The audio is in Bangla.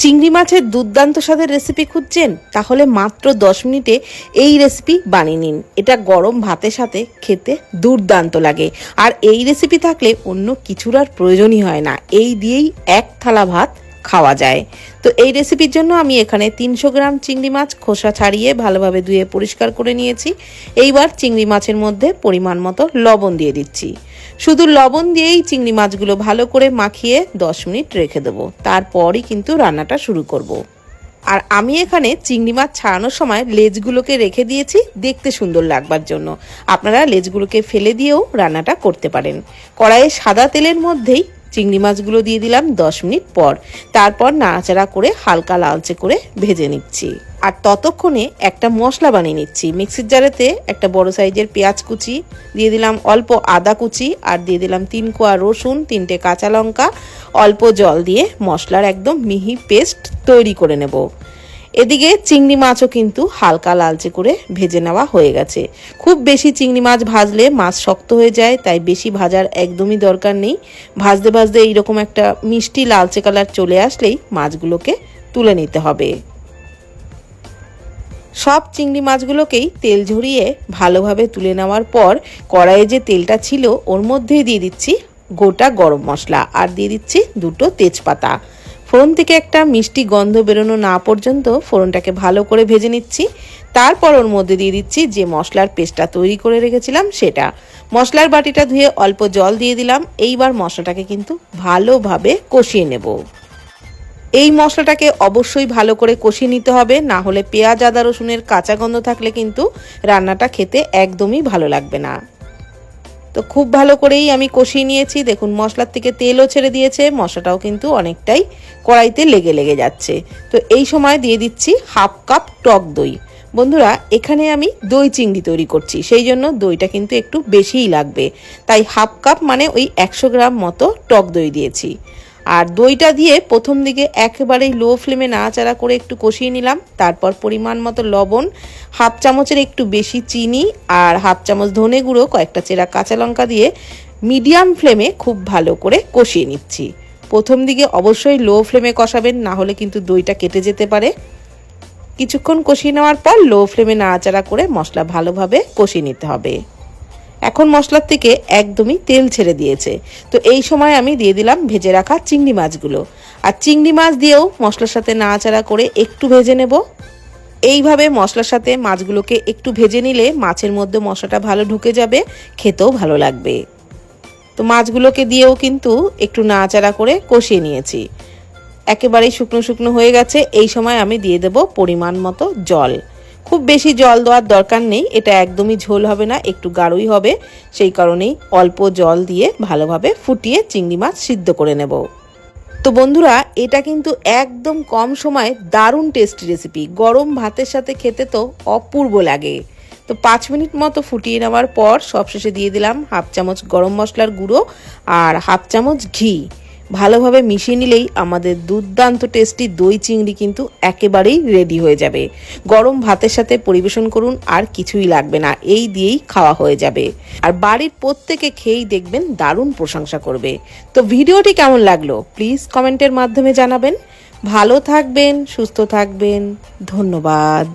চিংড়ি মাছের দুর্দান্ত স্বাদের রেসিপি খুঁজছেন? তাহলে মাত্র দশ মিনিটে এই রেসিপি বানিয়ে নিন। এটা গরম ভাতের সাথে খেতে দুর্দান্ত লাগে। আর এই রেসিপি থাকলে অন্য কিছুর আর প্রয়োজনই হয় না। এই দিয়েই এক থালা ভাত খাওয়া যায়। তো এই রেসিপির জন্য আমি এখানে তিনশো গ্রাম চিংড়ি মাছ খোসা ছাড়িয়ে ভালোভাবে ধুয়ে পরিষ্কার করে নিয়েছি। এইবার চিংড়ি মাছের মধ্যে পরিমাণ মতো লবণ দিয়ে দিচ্ছি। শুধু লবণ দিয়েই চিংড়ি মাছগুলো ভালো করে মাখিয়ে দশ মিনিট রেখে দেবো। তারপরই কিন্তু রান্নাটা শুরু করব। আর আমি এখানে চিংড়ি মাছ ছাড়ানোর সময় লেজগুলোকে রেখে দিয়েছি দেখতে সুন্দর লাগবার জন্য। আপনারা লেজগুলোকে ফেলে দিয়েও রান্নাটা করতে পারেন। কড়াইয়ে সাদা তেলের মধ্যেই চিংড়ি মাছগুলো দিয়ে দিলাম দশ মিনিট পর। তারপর নাড়াচাড়া করে হালকা লালচে করে ভেজে নিচ্ছি। আর ততক্ষণে একটা মশলা বানিয়ে নিচ্ছি। মিক্সির জারেতে একটা বড় সাইজের পেঁয়াজ কুচি, দিয়ে দিলাম অল্প আদা কুচি, আর দিয়ে দিলাম তিন কোয়া রসুন, তিনটে কাঁচা লঙ্কা। অল্প জল দিয়ে মশলার একদম মিহি পেস্ট তৈরি করে নেব। এদিকে চিংড়ি মাছও কিন্তু হালকা লালচে করে ভেজে নেওয়া হয়ে গেছে। খুব বেশি চিংড়ি মাছ ভাজলে মাছ শক্ত হয়ে যায়, তাই বেশি ভাজার একদমই দরকার নেই। ভাজতে ভাজতে এইরকম একটা মিষ্টি লালচে কালার চলে আসলেই মাছগুলোকে তুলে নিতে হবে। সব চিংড়ি মাছগুলোকেই তেল ঝরিয়ে ভালোভাবে তুলে নেওয়ার পর কড়াইয়ে যে তেলটা ছিল, ওর মধ্যেই দিয়ে দিচ্ছি গোটা গরম মশলা। আর দিয়ে দিচ্ছি দুটো তেজপাতা। ফোড়ন থেকে একটা মিষ্টি গন্ধ বেরোনো না পর্যন্ত ফোড়নটাকে ভালো করে ভেজে নিচ্ছি। তারপর ওর মধ্যে দিয়ে দিচ্ছি যে মশলার পেস্টটা তৈরি করে রেখেছিলাম সেটা। মশলার বাটিটা ধুয়ে অল্প জল দিয়ে দিলাম। এইবার মশলাটাকে কিন্তু ভালোভাবে কষিয়ে নেব। এই মশলাটাকে অবশ্যই ভালো করে কষিয়ে নিতে হবে, না হলে পেঁয়াজ, আদা, রসুনের কাঁচা গন্ধ থাকলে কিন্তু রান্নাটা খেতে একদমই ভালো লাগবে না। তো খুব ভালো করেই আমি কষিয়ে নিয়েছি। দেখুন, মশলার থেকে তেলও ছেড়ে দিয়েছে, মশলাটাও কিন্তু অনেকটাই কড়াইতে লেগে লেগে যাচ্ছে। তো এই সময় দিয়ে দিচ্ছি হাফ কাপ টক দই। বন্ধুরা, এখানে আমি দই চিংড়ি তৈরি করছি, সেই জন্য দইটা কিন্তু একটু বেশিই লাগবে। তাই হাফ কাপ মানে ওই একশো গ্রাম মতো টক দই দিয়েছি। আর দইটা দিয়ে প্রথম দিকে একেবারেই লো ফ্লেমে নাড়াচাড়া করে একটু কষিয়ে নিলাম। তারপর পরিমাণ মতো লবণ, হাফ চামচের একটু বেশি চিনি আর হাফ চামচ ধনে গুঁড়ো, কয়েকটা চেরা কাঁচা লঙ্কা দিয়ে মিডিয়াম ফ্লেমে খুব ভালো করে কষিয়ে নিচ্ছি। প্রথম দিকে অবশ্যই লো ফ্লেমে কষাবেন, না হলে কিন্তু দইটা কেটে যেতে পারে। কিছুক্ষণ কষিয়ে নেওয়ার পর লো ফ্লেমে নাড়াচাড়া করে মশলা ভালোভাবে কষিয়ে নিতে হবে। এখন মশলার থেকে একদমই তেল ছেড়ে দিয়েছে। তো এই সময় আমি দিয়ে দিলাম ভেজে রাখা চিংড়ি মাছগুলো। আর চিংড়ি মাছ দিয়েও মশলার সাথে নাড়াচাড়া করে একটু ভেজে নেব। এইভাবে মশলার সাথে মাছগুলোকে একটু ভেজে নিলে মাছের মধ্যে মশলাটা ভালো ঢুকে যাবে, খেতেও ভালো লাগবে। তো মাছগুলোকে দিয়েও কিন্তু একটু নাড়াচাড়া করে কষিয়ে নিয়েছি। একেবারেই শুকনো শুকনো হয়ে গেছে। এই সময় আমি দিয়ে দেব পরিমাণ মতো জল। খুব বেশি জল দেওয়ার দরকার নেই, এটা একদমই ঝোল হবে না, একটু গাঢ়ই হবে, সেই কারণেই অল্প জল দিয়ে ভালোভাবে ফুটিয়ে চিংড়ি মাছ সিদ্ধ করে নেব। তো বন্ধুরা, এটা কিন্তু একদম কম সময়ে দারুণ টেস্টি রেসিপি গরম ভাতের সাথে খেতে তো অপূর্ব লাগে। তো পাঁচ মিনিট মতো ফুটিয়ে নেওয়ার পর সবশেষে দিয়ে দিলাম হাফ চামচ গরম মশলার গুঁড়ো আর হাফ চামচ ঘি। ভালোভাবে মিশিয়ে নিলেই আমাদের দুর্দান্ত টেস্টি দই চিংড়ি কিন্তু একেবারেই রেডি হয়ে যাবে। গরম ভাতের সাথে পরিবেশন করুন, আর কিছুই লাগবে না, এই দিয়েই খাওয়া হয়ে যাবে। আর বাড়ির প্রত্যেকে খেয়েই দেখবেন দারুণ প্রশংসা করবে। তো ভিডিওটি কেমন লাগল? প্লিজ কমেন্টের মাধ্যমে জানাবেন। ভালো থাকবেন, সুস্থ থাকবেন, ধন্যবাদ।